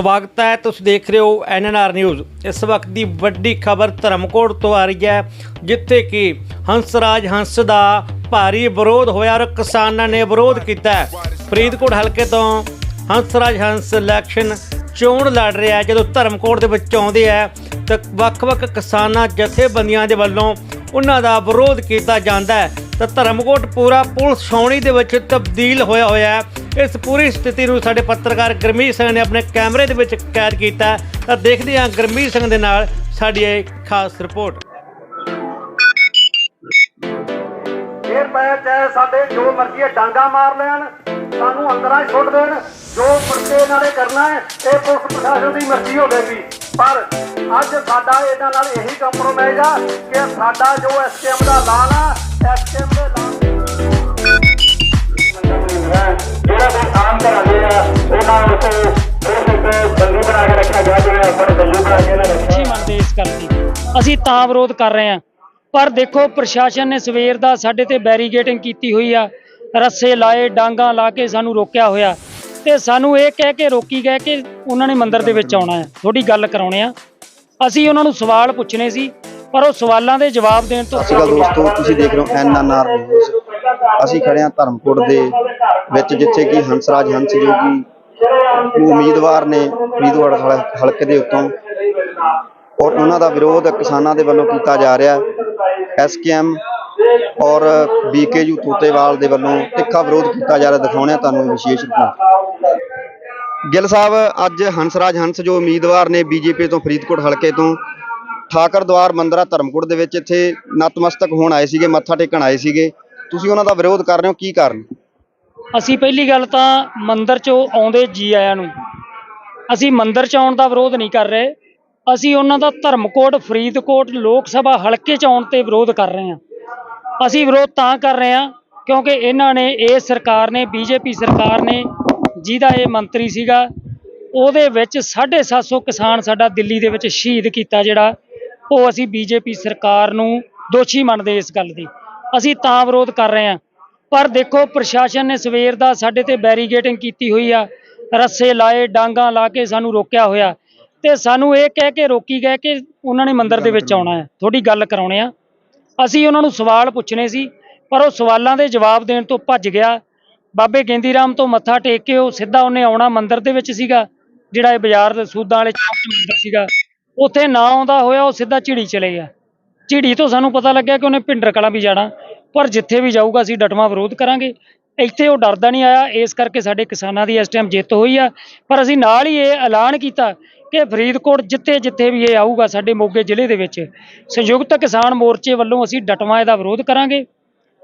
ਸਵਾਗਤ ਹੈ, ਤੁਸੀਂ ਦੇਖ ਰਹੇ ਹੋ ਐਨਐਨਆਰ ਨਿਊਜ਼। ਇਸ ਵਕਤ ਦੀ ਵੱਡੀ ਖਬਰ ਧਰਮਕੋਟ ਤੋਂ ਆ ਰਹੀ ਹੈ, ਜਿੱਥੇ ਕਿ ਹੰਸਰਾਜ ਹੰਸ ਦਾ ਭਾਰੀ ਵਿਰੋਧ ਹੋਇਆ ਔਰ ਕਿਸਾਨਾਂ ਨੇ ਵਿਰੋਧ ਕੀਤਾ ਫਰੀਦਕੋਟ ਹਲਕੇ ਤੋਂ ਹੰਸਰਾਜ ਹੰਸ ਇਲੈਕਸ਼ਨ ਚੋਣ ਲੜ ਰਿਹਾ ਹੈ, ਜਦੋਂ ਧਰਮਕੋਟ ਦੇ ਵਿੱਚ ਆਉਂਦੇ ਹੈ, ਤਾਂ ਵੱਖ-ਵੱਖ ਕਿਸਾਨਾਂ ਜਥੇਬੰਦੀਆਂ ਦੇ ਵੱਲੋਂ ਉਹਨਾਂ ਦਾ ਵਿਰੋਧ ਕੀਤਾ ਜਾਂਦਾ ਹੈ। ਤਾਂ ਧਰਮਕੋਟ ਪੂਰਾ ਪੁਲਿਸ ਛਾਉਣੀ ਦੇ ਵਿੱਚ ਤਬਦੀਲ ਹੋਇਆ ਹੋਇਆ ਹੈ। ਇਸ ਪੂਰੀ ਸਥਿਤੀ ਨੂੰ ਸਾਡੇ ਪੱਤਰਕਾਰ ਗਰਮੀਤ ਸਿੰਘ ਨੇ ਆਪਣੇ ਕੈਮਰੇ ਦੇ ਵਿੱਚ ਕੈਦ ਕੀਤਾ। ਤਾਂ ਦੇਖਦੇ ਹਾਂ ਗਰਮੀਤ ਸਿੰਘ ਦੇ ਨਾਲ ਸਾਡੀ ਇਹ ਖਾਸ ਰਿਪੋਰਟ। ਫੇਰ ਪੈ ਚਾਹੇ ਸਾਡੇ, ਜੋ ਮਰਜ਼ੀ ਹੈ ਡਾਂਗਾ ਮਾਰ ਲੈਣ, ਸਾਨੂੰ ਅੰਦਰਾਂ ਹੀ ਦੇਣ, ਜੋ ਮੁਰਤੇ ਨਾਲੇ ਕਰਨਾ ਹੈ, ਇਹ ਪੁਲਿਸ ਪ੍ਰਸ਼ਾਸਨ ਦੀ ਮਰਜ਼ੀ ਹੋਵੇਗੀ। ਪਰ ਅੱਜ ਸਾਡਾ ਇਹਨਾਂ ਨਾਲ ਇਹੀ ਕੰਪਰੋਮਾਈਜ਼ ਆ ਕਿ ਸਾਡਾ ਜੋ ਐਸਕੇਐਮ ਦਾ ਐਲਾਨ ਆ ਐਸਕੇਐਮ ਦੇ ਅਸੀਂ ਤਾਂ ਵਿਰੋਧ ਕਰ ਰਹੇ ਹਾਂ। ਪਰ ਦੇਖੋ ਪ੍ਰਸ਼ਾਸਨ ਨੇ ਸਵੇਰ ਦਾ ਸਾਡੇ ਤੇ ਬੈਰੀਗੇਟਿੰਗ ਕੀਤੀ ਹੋਈ ਆ। ਰੱਸੇ ਲਾਏ ਡਾਂਗਾ ਲਾ ਕੇ ਸਾਨੂੰ ਰੋਕਿਆ ਹੋਇਆ। ਤੇ ਸਾਨੂੰ ਇਹ ਕਹਿ ਕੇ ਰੋਕੀ ਗਏ ਕਿ ਉਹਨਾਂ ਨੇ ਮੰਦਿਰ ਦੇ ਵਿੱਚ ਆਉਣਾ ਹੈ। ਥੋੜੀ ਗੱਲ ਕਰਾਉਣੇ ਆ। ਅਸੀਂ ਉਹਨਾਂ ਨੂੰ ਸਵਾਲ ਪੁੱਛਣੇ ਸੀ ਪਰ ਉਹ ਸਵਾਲਾਂ ਦੇ ਜਵਾਬ ਦੇਣ ਤੋਂ ਸਤਿ ਸ਼੍ਰੀ ਦੋਸਤੋ ਤੁਸੀਂ ਦੇਖ ਰਹੇ ਹੋ ਐਨਐਨਆਰ ਨਿਊਜ਼। ਅਸੀਂ ਖੜੇ ਹਾਂ ਧਰਮਕੋਟ ਦੇ ਵਿੱਚ ਜਿੱਥੇ ਕਿ ਹੰਸਰਾਜ ਹੰਸ ਜੋ ਕਿ ਉਮੀਦਵਾਰ ਨੇ ਫਰੀਦਕੋਟ ਹਲ- ਹਲਕੇ ਦੇ ਉੱਤੋਂ ਔਰ ਉਹਨਾਂ ਦਾ ਵਿਰੋਧ ਕਿਸਾਨਾਂ ਦੇ ਵੱਲੋਂ ਕੀਤਾ ਜਾ ਰਿਹਾ ਐਸਕੇਐਮ ਔਰ ਬੀਕੇਯੂ ਤੋਤੇਵਾਲ ਦੇ ਵੱਲੋਂ ਤਿੱਖਾ ਵਿਰੋਧ ਕੀਤਾ ਜਾ ਰਿਹਾ। ਦਿਖਾਉਣੇ ਤੁਹਾਨੂੰ ਵਿਸ਼ੇਸ਼ ਰਿਪੋਰਟ। ਗਿੱਲ ਸਾਹਿਬ, ਅੱਜ ਹੰਸਰਾਜ ਹੰਸ ਜੋ ਉਮੀਦਵਾਰ ਨੇ ਬੀਜੇਪੀ ਤੋਂ ਫਰੀਦਕੋਟ ਹਲਕੇ ਤੋਂ, ਠਾਕਰ ਦਵਾਰ ਮੰਦਰਾ ਧਰਮਕੁਟ ਦੇ ਵਿੱਚ ਇੱਥੇ ਨਤਮਸਤਕ ਹੋਣ ਆਏ ਸੀਗੇ, ਮੱਥਾ ਟੇਕਣ ਆਏ ਸੀਗੇ। ਤੁਸੀਂ ਉਹਨਾਂ ਦਾ ਵਿਰੋਧ ਕਰ ਰਹੇ ਹੋ, ਕੀ ਕਾਰਨ? ਅਸੀਂ ਪਹਿਲੀ ਗੱਲ ਤਾਂ ਮੰਦਰ 'ਚੋਂ ਆਉਂਦੇ ਜੀ ਆਇਆਂ ਨੂੰ। ਅਸੀਂ ਮੰਦਰ 'ਚ ਆਉਣ ਦਾ ਵਿਰੋਧ ਨਹੀਂ ਕਰ ਰਹੇ। ਅਸੀਂ ਉਹਨਾਂ ਦਾ ਧਰਮਕੋਟ, ਫਰੀਦਕੋਟ ਲੋਕ ਸਭਾ ਹਲਕੇ 'ਚ ਆਉਣ ਤੇ ਵਿਰੋਧ ਕਰ ਰਹੇ ਹਾਂ। ਅਸੀਂ ਵਿਰੋਧ ਤਾਂ ਕਰ ਰਹੇ ਹਾਂ ਕਿਉਂਕਿ ਇਹਨਾਂ ਨੇ, ਇਹ ਸਰਕਾਰ ਨੇ, ਬੀਜੇਪੀ ਸਰਕਾਰ ਨੇ, ਜਿਹਦਾ ਇਹ ਮੰਤਰੀ ਸੀਗਾ, ਉਹਦੇ ਵਿੱਚ 750 ਕਿਸਾਨ ਸਾਡਾ ਦਿੱਲੀ ਦੇ ਵਿੱਚ ਸ਼ਹੀਦ ਕੀਤਾ ਜਿਹੜਾ, ਉਹ ਅਸੀਂ ਬੀਜੇਪੀ ਸਰਕਾਰ ਨੂੰ ਦੋਸ਼ੀ ਮੰਨਦੇ ਇਸ ਗੱਲ ਦੀ। ਅਸੀਂ ਤਾਂ ਵਿਰੋਧ ਕਰ ਰਹੇ ਹਾਂ। ਪਰ ਦੇਖੋ, ਪ੍ਰਸ਼ਾਸਨ ਨੇ ਸਵੇਰ ਦਾ ਸਾਡੇ ਤੇ ਬੈਰੀਗੇਟਿੰਗ ਕੀਤੀ ਹੋਈ ਆ। ਰੱਸੇ ਲਾਏ, ਡਾਂਗਾ ਲਾ ਕੇ ਸਾਨੂੰ ਰੋਕਿਆ ਹੋਇਆ। ਤੇ ਸਾਨੂੰ ਇਹ ਕਹਿ ਕੇ ਰੋਕੀ ਗਏ ਕਿ ਉਹਨਾਂ ਨੇ ਮੰਦਿਰ ਦੇ ਵਿੱਚ ਆਉਣਾ ਹੈ। ਥੋੜੀ ਗੱਲ ਕਰਾਉਣੇ ਆ। ਅਸੀਂ ਉਹਨਾਂ ਨੂੰ ਸਵਾਲ ਪੁੱਛਣੇ ਸੀ ਪਰ ਉਹ ਸਵਾਲਾਂ ਦੇ ਜਵਾਬ ਦੇਣ ਤੋਂ ਭੱਜ ਗਿਆ। ਬਾਬੇ ਗੇਂਦੀ ਰਾਮ ਤੋਂ ਮੱਥਾ ਟੇਕ ਕੇ ਉਹ ਸਿੱਧਾ ਉਹਨੇ ਆਉਣਾ ਮੰਦਿਰ ਦੇ ਵਿੱਚ ਸੀਗਾ ਜਿਹੜਾ ਇਹ ਬਾਜ਼ਾਰ ਦੇ ਸੂਦਾਂ ਵਾਲੇ ਚੌਕ ਮੰਦਿਰ ਸੀਗਾ। ਉੱਥੇ ਨਾ ਆਉਂਦਾ ਹੋਇਆ ਉਹ ਸਿੱਧਾ ਝਿੜੀ ਚਲੇ ਗਿਆ। ਝਿੜੀ ਤੋਂ ਸਾਨੂੰ ਪਤਾ ਲੱਗਿਆ ਕਿ ਉਹਨੇ ਭਿੰਡਰ ਕਲਾਂ ਵੀ ਜਾਣਾ। ਪਰ ਜਿੱਥੇ ਵੀ ਜਾਊਗਾ ਅਸੀਂ ਡਟਵਾ ਵਿਰੋਧ ਕਰਾਂਗੇ। ਇੱਥੇ ਉਹ ਡਰਦਾ ਨਹੀਂ ਆਇਆ ਇਸ ਕਰਕੇ ਸਾਡੇ ਕਿਸਾਨਾਂ ਦੀ ਇਸ ਟਾਈਮ ਜਿੱਤ ਹੋਈ ਆ। ਪਰ ਅਸੀਂ ਨਾਲ ਹੀ ਇਹ ਐਲਾਨ ਕੀਤਾ ਕਿ ਫਰੀਦਕੋਟ ਜਿੱਥੇ ਜਿੱਥੇ ਵੀ ਇਹ ਆਊਗਾ ਸਾਡੇ ਮੋਗੇ ਜ਼ਿਲ੍ਹੇ ਦੇ ਵਿੱਚ ਸੰਯੁਕਤ ਕਿਸਾਨ ਮੋਰਚੇ ਵੱਲੋਂ ਅਸੀਂ ਡਟਵਾ ਇਹਦਾ ਵਿਰੋਧ ਕਰਾਂਗੇ।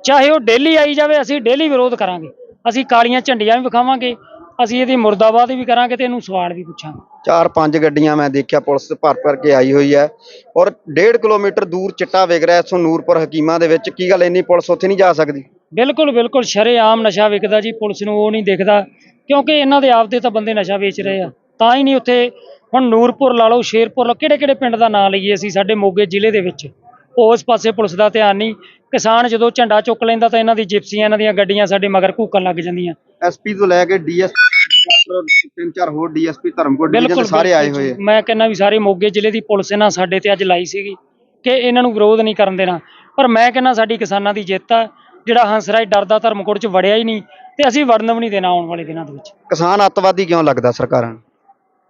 ਚਾਹੇ ਉਹ ਡੇਲੀ ਆਈ ਜਾਵੇ ਅਸੀਂ ਡੇਲੀ ਵਿਰੋਧ ਕਰਾਂਗੇ। ਅਸੀਂ ਕਾਲੀਆਂ ਝੰਡੀਆਂ ਵੀ ਵਿਖਾਵਾਂਗੇ ਅਸੀਂ ਇਹਦੀ ਮੁਰਦਾਬਾਦ ਵੀ ਕਰਾਂਗੇ ਤੇ ਇਹਨੂੰ ਸਵਾਲ ਵੀ ਪੁੱਛਾਂਗੇ। ਚਾਰ ਪੰਜ ਗੱਡੀਆਂ ਮੈਂ ਦੇਖਿਆ ਪੁਲਿਸ ਭਰ ਭਰ ਕੇ ਆਈ ਹੋਈ ਹੈ ਔਰ 1.5 ਕਿਲੋਮੀਟਰ ਦੂਰ ਚਿੱਟਾ ਵਿਕ ਰਿਹਾ ਇੱਥੋਂ ਨੂਰਪੁਰ ਹਕੀਮਾਂ ਦੇ ਵਿੱਚ। ਕੀ ਗੱਲ ਇੰਨੀ ਪੁਲਿਸ ਉੱਥੇ ਨਹੀਂ ਜਾ ਸਕਦੀ? ਬਿਲਕੁਲ ਬਿਲਕੁਲ ਸ਼ਰੇਆਮ ਨਸ਼ਾ ਵਿਕਦਾ ਜੀ ਪੁਲਿਸ ਨੂੰ ਉਹ ਨਹੀਂ ਦਿਖਦਾ ਕਿਉਂਕਿ ਇਹਨਾਂ ਦੇ ਆਪਦੇ ਤਾਂ ਬੰਦੇ ਨਸ਼ਾ ਵੇਚ ਰਹੇ ਆ। ਤਾਂ ਹੀ ਨਹੀਂ ਉੱਥੇ ਹੁਣ ਨੂਰਪੁਰ ਲਾ ਲਓ ਸ਼ੇਰਪੁਰ ਲਾ ਕਿਹੜੇ ਕਿਹੜੇ ਪਿੰਡ ਦਾ ਨਾਂ ਲਈਏ ਅਸੀਂ ਸਾਡੇ ਮੋਗੇ ਜ਼ਿਲ੍ਹੇ ਦੇ ਵਿੱਚ? ਉਸ ਪਾਸੇ ਪੁਲਿਸ ਦਾ ਧਿਆਨ ਨਹੀਂ। ਕਿਸਾਨ ਜਦੋਂ ਝੰਡਾ ਚੁੱਕ ਲੈਂਦਾ ਤਾਂ ਇਹਨਾਂ ਦੀ ਜਿਪਸੀਆਂ ਇਹਨਾਂ ਦੀਆਂ ਗੱਡੀਆਂ ਸਾਡੇ ਮਗਰ ਘੂਕਣ ਲੱਗ ਜਾਂਦੀਆਂ। ਐਸਪੀ ਤੋਂ ਲੈ ਕੇ ਡੀਐਸਪੀ ਤਿੰਨ ਚਾਰ ਹੋਰ ਡੀਐਸਪੀ ਧਰਮਕੋਟ ਡਿਵੀਜ਼ਨ ਸਾਰੇ ਆਏ ਹੋਏ ਆ। ਮੈਂ ਕਹਿੰਦਾ ਵੀ ਸਾਰੇ ਮੋਗੇ ਜ਼ਿਲ੍ਹੇ ਦੀ ਪੁਲਿਸ ਇਹਨਾਂ ਸਾਡੇ ਤੇ ਅੱਜ ਲਾਈ ਸੀਗੀ ਕਿ ਇਹਨਾਂ ਨੂੰ ਵਿਰੋਧ ਨਹੀਂ ਕਰਨ ਦੇਣਾ। ਪਰ ਮੈਂ ਕਹਿੰਦਾ ਸਾਡੀ ਕਿਸਾਨਾਂ ਦੀ ਜਿੱਤ ਆ ਜਿਹੜਾ ਹੰਸਰਾਜ ਡਰਦਾ ਧਰਮਕੋਟ ਚ ਵੜਿਆ ਹੀ ਨਹੀਂ ਤੇ ਅਸੀਂ ਵੜਨ ਵੀ ਨਹੀਂ ਦੇਣਾ ਆਉਣ ਵਾਲੇ ਦਿਨਾਂ ਦੇ ਵਿੱਚ। ਕਿਸਾਨ ਅੱਤਵਾਦੀ ਕਿਉਂ ਲੱਗਦਾ ਸਰਕਾਰਾਂ ਨੂੰ?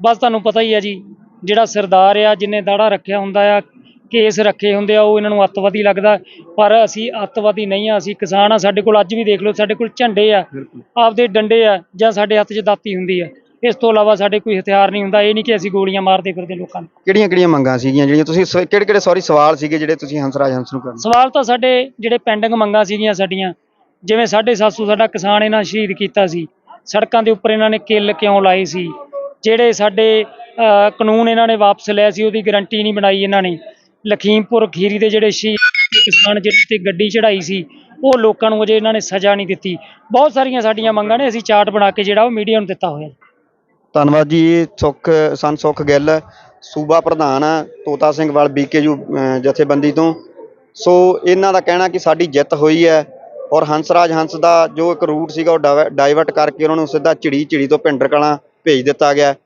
ਬਸ ਤੁਹਾਨੂੰ ਪਤਾ ਹੀ ਆ ਜੀ ਜਿਹੜਾ ਸਰਦਾਰ ਆ ਜਿਨੇ ਦਾੜਾ ਰੱਖਿਆ ਹੁੰਦਾ ਆ ਕੇਸ ਰੱਖੇ ਹੁੰਦੇ ਆ ਉਹ ਇਹਨਾਂ ਨੂੰ ਅੱਤਵਾਦੀ ਲੱਗਦਾ। ਪਰ ਅਸੀਂ ਅੱਤਵਾਦੀ ਨਹੀਂ ਆ ਅਸੀਂ ਕਿਸਾਨ ਆ ਸਾਡੇ ਕੋਲ ਅੱਜ ਵੀ ਦੇਖ ਲਓ ਸਾਡੇ ਕੋਲ ਝੰਡੇ ਆ ਆਪਦੇ ਡੰਡੇ ਆ ਜਾਂ ਸਾਡੇ ਹੱਥ 'ਚ ਦਾਤੀ ਹੁੰਦੀ ਆ। ਇਸ ਤੋਂ ਇਲਾਵਾ ਸਾਡੇ ਕੋਈ ਹਥਿਆਰ ਨਹੀਂ ਹੁੰਦਾ ਇਹ ਨਹੀਂ ਕਿ ਅਸੀਂ ਗੋਲੀਆਂ ਮਾਰਦੇ ਫਿਰਦੇ ਲੋਕਾਂ ਨੂੰ। ਕਿਹੜੀਆਂ ਕਿਹੜੀਆਂ ਮੰਗਾਂ ਸੀਗੀਆਂ ਜਿਹੜੀਆਂ ਤੁਸੀਂ ਸ- ਕਿਹੜੇ ਕਿਹੜੇ ਸੌਰੀ ਸਵਾਲ ਸੀਗੇ ਜਿਹੜੇ ਤੁਸੀਂ ਹੰਸਰਾਜ ਹੰਸ ਨੂੰ ਕਰਨ? ਸਵਾਲ ਤਾਂ ਸਾਡੇ ਜਿਹੜੇ ਪੈਂਡਿੰਗ ਮੰਗਾਂ ਸੀਗੀਆਂ ਸਾਡੀਆਂ ਜਿਵੇਂ 750 ਸਾਡਾ ਕਿਸਾਨ ਇਹਨਾਂ ਸ਼ਹੀਦ ਕੀਤਾ ਸੀ ਸੜਕਾਂ ਦੇ ਉੱਪਰ ਇਹਨਾਂ ਨੇ ਕਿੱਲ ਕਿਉਂ ਲਾਏ ਸੀ ਜਿਹੜੇ ਸਾਡੇ ਅਹ, ਕਾਨੂੰਨ ਇਹਨਾਂ ਨੇ ਵਾਪਸ ਲਿਆ ਸੀ ਉਹਦੀ ਗਾਰੰਟੀ ਨਹੀਂ ਬਣਾਈ ਇਹਨਾਂ ਨੇ। ਲਖੀਮਪੁਰ ਖੀਰੀ ਦੇ ਜਿਹੜੇ ਸ਼ਹੀਦ ਕਿਸਾਨ ਜਿਹੜੇ ਤੇ ਗੱਡੀ ਚੜਾਈ ਸੀ ਉਹ ਲੋਕਾਂ ਨੂੰ ਅਜੇ ਇਹਨਾਂ ਨੇ ਸਜ਼ਾ ਨਹੀਂ ਦਿੱਤੀ। ਬਹੁਤ ਸਾਰੀਆਂ ਸਾਡੀਆਂ ਮੰਗਾਂ ਨੇ ਅਸੀਂ ਚਾਰਟ ਬਣਾ ਕੇ ਜਿਹੜਾ ਉਹ ਮੀਡੀਆ ਨੂੰ ਦਿੱਤਾ ਹੋਇਆ। ਧੰਨਵਾਦ ਜੀ ਇਹ ਸੁਖ ਸੰਤ ਸੁਖ ਗਿੱਲ ਸੂਬਾ ਪ੍ਰਧਾਨ ਆ ਤੋਤਾ ਸਿੰਘ ਵਾਲ ਬੀਕੇਯੂ ਜਥੇਬੰਦੀ ਤੋਂ। ਸੋ ਇਹਨਾਂ ਦਾ ਕਹਿਣਾ ਕਿ ਸਾਡੀ ਜਿੱਤ ਹੋਈ ਹੈ ਔਰ ਹੰਸਰਾਜ ਹੰਸ ਦਾ ਜੋ ਇੱਕ ਰੂਟ ਸੀਗਾ ਉਹ ਡਾਇਵ- ਡਾਇਵਰਟ ਕਰਕੇ ਉਹਨਾਂ ਨੂੰ ਸਿੱਧਾ ਝਿੜੀ ਝਿੜੀ ਤੋਂ ਭਿੰਡਰ ਕਲਾਂ ਭੇਜ ਦਿੱਤਾ ਗਿਆ।